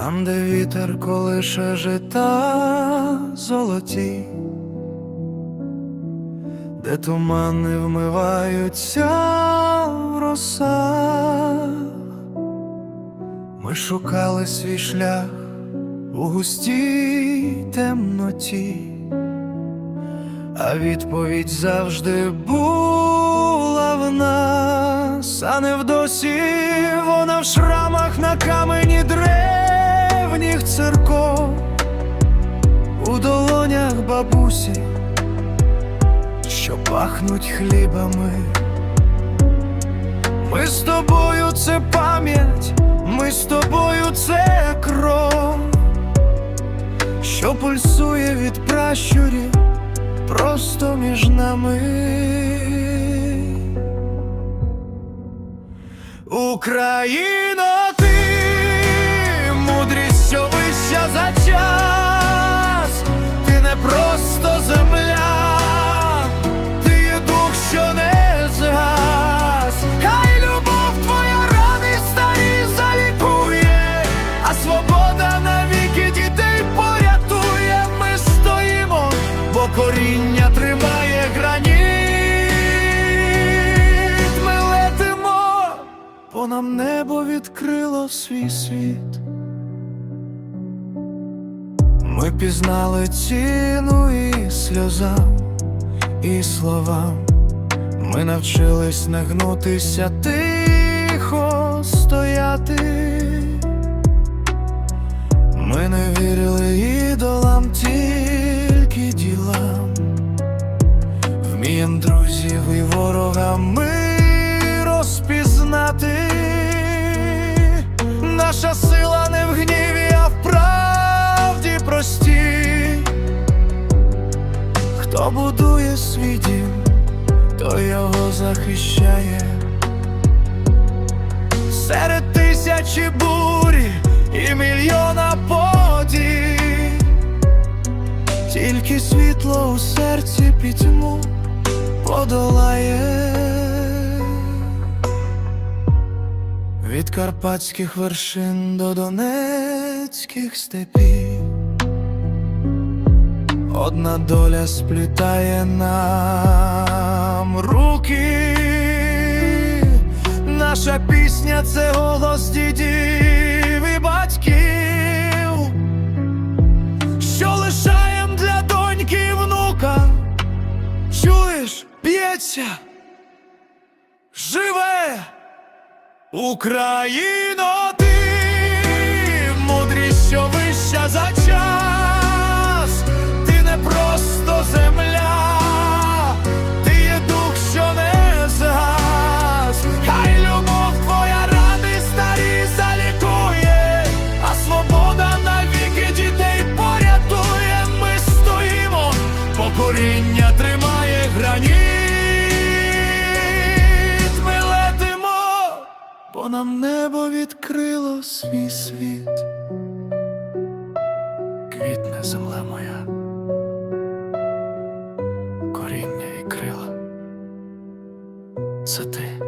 Там, де вітер колише жита золоті, де тумани вмиваються в росах, ми шукали свій шлях у густій темноті, а відповідь завжди була в нас, а невдосі вона в шрамах на камені древніх церков, у долонях бабусі, що пахнуть хлібами. Ми з тобою це пам'ять, ми з тобою це кров, що пульсує від пращурів просто між нами. Україно, нам небо відкрило свій світ. Ми пізнали ціну і сльозам, і словам. Ми навчились не гнутися, тихо стояти. Ми не вірили ідолам, тільки захищає. Серед тисячі бурі і мільйона подій, тільки світло у серці пітьму подолає. Від карпатських вершин до донецьких степів. Одна доля сплітає нам руки. Наша пісня це голос дідів і батьків, що лишаєм для доньки і внука. Чуєш, б'ється, живе Україно, Коріння тримає грані, ми бо нам небо відкрило свій світ, квітне земля моя, коріння і крила. Це ти.